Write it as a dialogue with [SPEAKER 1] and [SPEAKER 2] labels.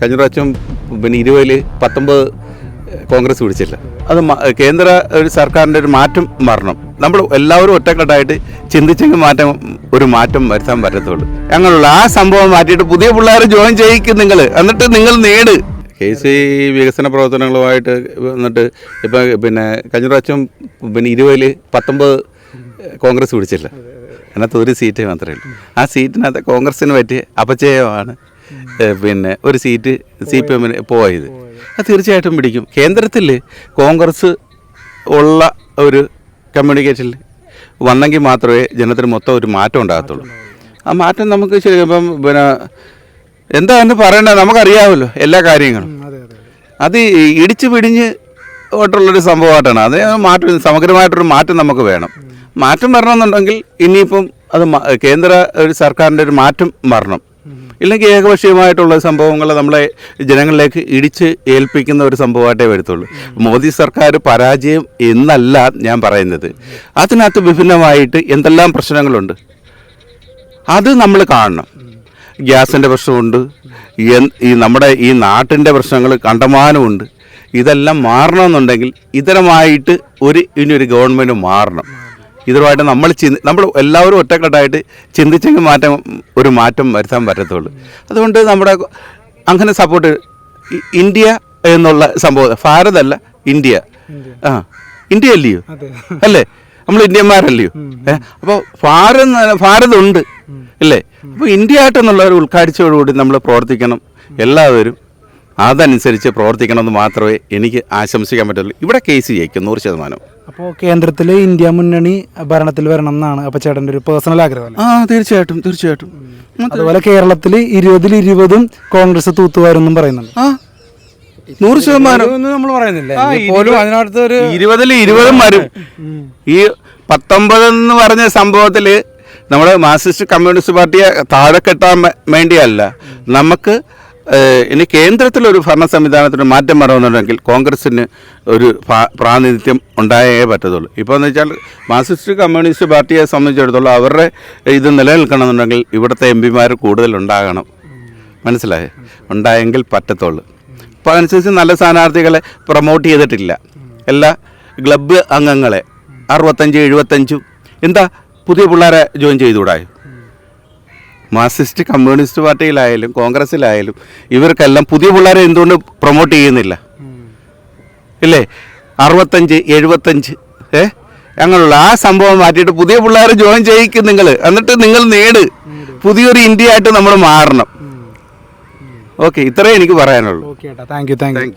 [SPEAKER 1] കഴിഞ്ഞ പ്രാവശ്യം പിന്നെ ഇരുപതിൽ പത്തൊമ്പത് കോൺഗ്രസ് പിടിച്ചില്ല. അത് കേന്ദ്ര ഒരു സർക്കാരിന്റെ ഒരു മാറ്റം വരണം. നമ്മൾ എല്ലാവരും ഒറ്റക്കെട്ടായിട്ട് ചിന്തിച്ചെങ്കിൽ മാറ്റം ഒരു മാറ്റം വരുത്താൻ പറ്റത്തുള്ളൂ. അങ്ങനെയുള്ള ആ സംഭവം മാറ്റിയിട്ട് പുതിയ പിള്ളേർ ജോയിൻ ചെയ്യിക്കും നിങ്ങൾ എന്നിട്ട് നിങ്ങൾ നേട്. കെ സി വികസന പ്രവർത്തനങ്ങളുമായിട്ട് എന്നിട്ട് ഇപ്പം പിന്നെ കഴിഞ്ഞ പ്രാവശ്യം പിന്നെ ഇരുപതിൽ പത്തൊമ്പത് കോൺഗ്രസ് പിടിച്ചില്ല. അതിനകത്ത് ഒരു സീറ്റ് മാത്രമേ ഉള്ളൂ. ആ സീറ്റിനകത്ത് കോൺഗ്രസ്സിന് പറ്റിയ അപചയമാണ് പിന്നെ ഒരു സീറ്റ് സി പി എമ്മിന് പോയത്. അത് തീർച്ചയായിട്ടും പിടിക്കും. കേന്ദ്രത്തിൽ കോൺഗ്രസ് ഉള്ള ഒരു കമ്മ്യൂണിക്കേഷനിൽ വന്നെങ്കിൽ മാത്രമേ ജനത്തിന് മൊത്തം ഒരു മാറ്റം ഉണ്ടാകത്തുള്ളൂ. ആ മാറ്റം നമുക്ക് ശരി ഇപ്പം പിന്നെ എന്താന്ന് പറയണ്ടത് നമുക്കറിയാമല്ലോ എല്ലാ കാര്യങ്ങളും.
[SPEAKER 2] അതെ
[SPEAKER 1] ഇടിച്ചു പിടിഞ്ഞ് ഓട്ടുള്ളൊരു സംഭവമായിട്ടാണ്. അത് മാറ്റം സമഗ്രമായിട്ടൊരു മാറ്റം നമുക്ക് വേണം. മാറ്റം വരണമെന്നുണ്ടെങ്കിൽ ഇനിയിപ്പം അത് കേന്ദ്ര ഒരു സർക്കാരിന്റെ ഒരു മാറ്റം വരണം. ഇല്ലെങ്കിൽ ഏകപക്ഷീയമായിട്ടുള്ള സംഭവങ്ങൾ നമ്മളെ ജനങ്ങളിലേക്ക് ഇടിച്ച് ഏൽപ്പിക്കുന്ന ഒരു സംഭവമായിട്ടേ വരത്തുള്ളൂ. മോദി സർക്കാർ പരാജയം എന്നല്ല ഞാൻ പറയുന്നത്. അതിനകത്ത് വിഭിന്നമായിട്ട് എന്തെല്ലാം പ്രശ്നങ്ങളുണ്ട്? അത് നമ്മൾ കാണണം. ഗ്യാസിന്റെ പ്രശ്നമുണ്ട്. ഈ നമ്മുടെ ഈ നാട്ടിന്റെ പ്രശ്നങ്ങൾ കണ്ടമാനമുണ്ട്. ഇതെല്ലാം മാറണമെന്നുണ്ടെങ്കിൽ ഇതരമായിട്ട് ഒരു ഇനി ഒരു ഗവൺമെന്റ് മാറണം. ഇതരമായിട്ട് നമ്മൾ ചിന്തി നമ്മൾ എല്ലാവരും ഒറ്റക്കെട്ടായിട്ട് ചിന്തിച്ചെങ്കിൽ മാറ്റം ഒരു മാറ്റം വരുത്താൻ പറ്റത്തുള്ളൂ. അതുകൊണ്ട് നമ്മുടെ അങ്ങനെ സപ്പോർട്ട് ഇന്ത്യ എന്നുള്ള സംഭവം ഭാരതല്ല ഇന്ത്യ. ആ ഇന്ത്യ അല്ലയോ അല്ലേ? നമ്മൾ ഇന്ത്യന്മാരല്ലയോ? ഏഹ് അപ്പോൾ ഭാരത് ഭാരതമുണ്ട് അല്ലേ? അപ്പോൾ ഇന്ത്യ ആയിട്ടെന്നുള്ള ഒരു ഉൾക്കാഴ്ചയോടുകൂടി നമ്മൾ പ്രവർത്തിക്കണം. എല്ലാവരും അതനുസരിച്ച് പ്രവർത്തിക്കണമെന്ന് മാത്രമേ എനിക്ക് ആശംസിക്കാൻ പറ്റുള്ളൂ. ഇവിടെ കേസ് ജയിക്കും നൂറ് ശതമാനം.
[SPEAKER 2] അപ്പോൾ കേന്ദ്രത്തിൽ ഇന്ത്യ മുന്നണി ഭരണത്തിൽ വരണം എന്നാണ് അപ്പോൾ ചേട്ടന്റെ ഒരു പേഴ്സണൽ ആഗ്രഹം
[SPEAKER 1] ആ തീർച്ചയായിട്ടും തീർച്ചയായിട്ടും.
[SPEAKER 2] അതുപോലെ കേരളത്തിൽ ഇരുപതിൽ ഇരുപതും കോൺഗ്രസ് തൂത്തുവാരെന്നും പറയുന്നുണ്ട്.
[SPEAKER 1] ആ നൂറ് ശതമാനം.
[SPEAKER 2] നമ്മൾ പറയുന്നില്ല.
[SPEAKER 1] ഇരുപതിൽ ഇരുപതും വരും. ഈ പത്തൊമ്പത് എന്ന് പറഞ്ഞ സംഭവത്തിൽ നമ്മുടെ മാർക്സിസ്റ്റ് കമ്മ്യൂണിസ്റ്റ് പാർട്ടിയെ താഴെ കെട്ടാൻ വേണ്ടിയല്ല. നമുക്ക് ഇനി കേന്ദ്രത്തിലൊരു ഭരണ സംവിധാനത്തിന് മാറ്റം വരണമെന്നുണ്ടെങ്കിൽ കോൺഗ്രസിന് ഒരു പ്രാ- പ്രാതിനിധ്യം ഉണ്ടായേ പറ്റത്തുള്ളൂ. ഇപ്പോൾ എന്ന് വെച്ചാൽ മാർക്സിസ്റ്റ് കമ്മ്യൂണിസ്റ്റ് പാർട്ടിയെ സംബന്ധിച്ചിടത്തോളം അവരുടെ ഇത് നിലനിൽക്കണമെന്നുണ്ടെങ്കിൽ ഇവിടുത്തെ എം പിമാർ കൂടുതൽ ഉണ്ടാകണം മനസ്സിലായേ? ഉണ്ടായെങ്കിൽ പറ്റത്തുള്ളൂ. അപ്പോൾ അതനുസരിച്ച് നല്ല സ്ഥാനാർത്ഥികളെ പ്രൊമോട്ട് ചെയ്തിട്ടില്ല. എല്ലാ ക്ലബ്ബ് അംഗങ്ങളെ അറുപത്തഞ്ച് എഴുപത്തഞ്ചും എന്താ പുതിയ പിള്ളേരെ ജോയിൻ ചെയ്തുകൂടായോ? മാർക്സിസ്റ്റ് കമ്മ്യൂണിസ്റ്റ് പാർട്ടിയിലായാലും കോൺഗ്രസ്സിലായാലും ഇവർക്കെല്ലാം പുതിയ പിള്ളേരെ എന്തുകൊണ്ട് പ്രൊമോട്ട് ചെയ്യുന്നില്ല? ഇല്ലേ? അറുപത്തഞ്ച് എഴുപത്തഞ്ച് ഏ? അങ്ങനെയുള്ള ആ സംഭവം മാറ്റിയിട്ട് പുതിയ പിള്ളേർ ജോയിൻ ചെയ്യിക്കും നിങ്ങൾ എന്നിട്ട് നിങ്ങൾ നേട്. പുതിയൊരു ഇന്ത്യ ആയിട്ട് നമ്മൾ മാറണം. ഓക്കെ ഇത്രേ എനിക്ക് പറയാനുള്ളൂ.
[SPEAKER 2] Thank you thank you